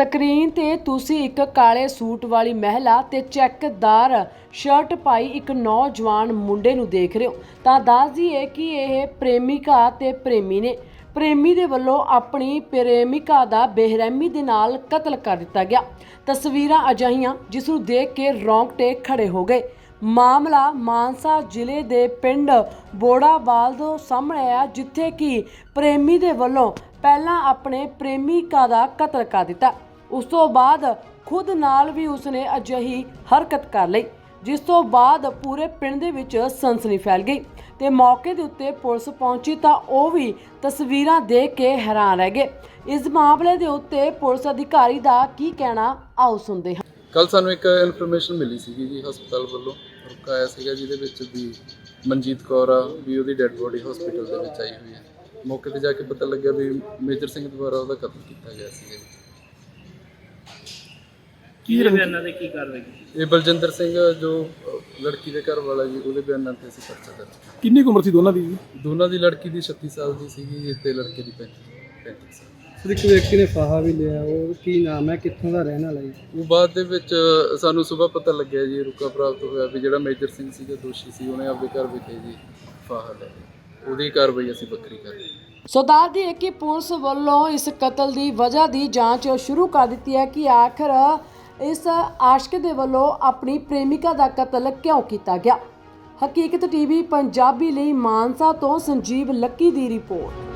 Screen ਤੇ ਤੁਸੀਂ ਇੱਕ ਕਾਲੇ ਸੂਟ ਵਾਲੀ ਮਹਿਲਾ ਤੇ ਚੈੱਕਦਾਰ ਸ਼ਰਟ ਪਾਈ ਇੱਕ ਨੌਜਵਾਨ ਮੁੰਡੇ ਨੂੰ ਦੇਖ ਰਹੇ ਹੋ। ਤਾਂ ਦੱਸ ਦਈਏ ਕਿ ਇਹ ਪ੍ਰੇਮਿਕਾ ਤੇ ਪ੍ਰੇਮੀ ਨੇ। ਪ੍ਰੇਮੀ ਦੇ ਵੱਲੋਂ ਆਪਣੀ ਪ੍ਰੇਮਿਕਾ ਦਾ ਬੇਰਹਿਮੀ ਦੇ ਨਾਲ ਕਤਲ ਕਰ ਦਿੱਤਾ ਗਿਆ। ਤਸਵੀਰਾਂ ਅਜਿਹੀਆਂ ਜਿਸ ਨੂੰ ਦੇਖ ਕੇ ਰੌਂਗਟੇ ਖੜੇ ਹੋ ਗਏ। ਮਾਮਲਾ ਮਾਨਸਾ ਜ਼ਿਲ੍ਹੇ ਦੇ ਪਿੰਡ ਬੋੜਾਵਾਲ ਤੋਂ ਸਾਹਮਣੇ ਆਇਆ, ਜਿੱਥੇ ਕਿ ਪ੍ਰੇਮੀ ਦੇ ਵੱਲੋਂ ਪਹਿਲਾਂ ਆਪਣੇ ਪ੍ਰੇਮਿਕਾ ਦਾ ਕਤਲ ਕਰ ਦਿੱਤਾ। ਉਸ ਤੋਂ ਬਾਅਦ ਖੁਦ ਨਾਲ ਵੀ ਉਸਨੇ ਅਜਿਹੀ ਹਰਕਤ ਕਰ ਲਈ, ਜਿਸ ਤੋਂ ਬਾਅਦ ਪੂਰੇ ਪਿੰਡ ਦੇ ਵਿੱਚ ਸਨਸਨੀ ਫੈਲ ਗਈ ਤੇ ਮੌਕੇ ਦੇ ਉੱਤੇ ਪੁਲਿਸ ਪਹੁੰਚੀ ਤਾਂ ਉਹ ਵੀ ਤਸਵੀਰਾਂ ਦੇਖ ਕੇ ਹੈਰਾਨ ਰਹਿ ਗਏ। ਇਸ ਮਾਮਲੇ ਦੇ ਉੱਤੇ ਪੁਲਿਸ ਅਧਿਕਾਰੀ ਦਾ ਕੀ ਕਹਿਣਾ, ਆਓ ਸੁਣਦੇ ਹਾਂ। ਕੱਲ ਸਾਨੂੰ ਇੱਕ ਇਨਫੋਰਮੇਸ਼ਨ ਮਿਲੀ ਸੀਗੀ ਜੀ ਹਸਪਤਾਲ ਵੱਲੋਂ। ਰੁਕਾ ਆਇਆ ਸੀਗਾ ਜਿਹਦੇ ਵਿੱਚ ਵੀ ਮਨਜੀਤ ਕੌਰ ਆ, ਵੀ ਉਹਦੀ ਡੈੱਡ ਬੋਡੀ ਹਸਪੀਟਲ ਦੇ ਵਿੱਚ ਆਈ ਹੋਈ ਹੈ। ਮੌਕੇ ਤੇ ਜਾ ਕੇ ਪਤਾ ਲੱਗਿਆ ਵੀ ਮੇਜਰ ਸਿੰਘ ਦੁਆਰਾ ਉਹਦਾ ਕਤਲ ਕੀਤਾ ਗਿਆ ਸੀ ਕੀ ਬਿਆਨਾਂ ਤੇ ਕੀ ਕਾਰਵਾਈ ਕੀਤੀ? ਇਹ ਬਲਜਿੰਦਰ ਸਿੰਘ ਜੋ ਅਹ, ਲੜਕੀ ਦੇ ਘਰ ਵਾਲਾ ਜੀ ਉਹਦੇ ਬਿਆਨਾਂ ਤੇ ਅਸੀਂ ਪਰਚਾ ਦਰਜ ਕੀਤਾ। ਕਿੰਨੀ ਕੁ ਉਮਰ ਸੀ ਦੋਨਾਂ ਦੀ? ਜੀ ਦੋਨਾਂ ਦੀ ਲੜਕੀ ਦੀ 36 ਸਾਲ ਦੀ ਸੀਗੀ ਜੀ ਤੇ ਲੜਕੇ ਦੀ 35 35 ਸਾਲ। ਸਰ ਇੱਕ ਵਿਅਕਤੀ ਨੇ ਫਾਹਾ ਵੀ ਲਿਆ ਉਹ ਕੀ ਨਾਮ ਹੈ ਕਿੱਥੋਂ ਦਾ ਰਹਿਣ ਵਾਲਾ ਜੀ ਉਹ ਬਾਅਦ ਦੇ ਵਿੱਚ ਸਾਨੂੰ ਸਵੇਰ ਪਤਾ ਲੱਗਿਆ ਜੀ ਰੁਕਾ ਪ੍ਰਾਪਤ ਹੋਇਆ ਵੀ ਜਿਹੜਾ ਮੇਜਰ ਸਿੰਘ ਸੀ ਜੋ ਦੋਸ਼ੀ ਸੀ ਉਹਨੇ ਆਪਦੇ ਘਰ ਵਿਖੇ ਜੀ ਫਾਹਾ ਲੈ ਲਿਆ। ਉਹਦੀ ਕਾਰਵਾਈ ਅਸੀਂ ਵੱਖਰੀ ਕਰ ਰਹੇ ਹਾਂ। ਸੋ ਦੱਸ ਦਈਏ ਕਿ ਪੁਲਿਸ ਵੱਲੋਂ ਇਸ ਕਤਲ ਦੀ ਵਜ੍ਹਾ ਦੀ ਜਾਂਚ ਸ਼ੁਰੂ ਕਰ ਦਿੱਤੀ ਹੈ ਕਿ ਆਖਰ ਇਸ ਆਸ਼ਕ ਦੇ ਵੱਲੋਂ ਆਪਣੀ ਪ੍ਰੇਮਿਕਾ ਦਾ ਕਤਲ ਕਿਉਂ ਕੀਤਾ ਗਿਆ? ਹਕੀਕਤ ਟੀਵੀ ਪੰਜਾਬੀ ਲਈ ਮਾਨਸਾ ਤੋਂ ਸੰਜੀਵ ਲੱਕੀ ਦੀ ਰਿਪੋਰਟ।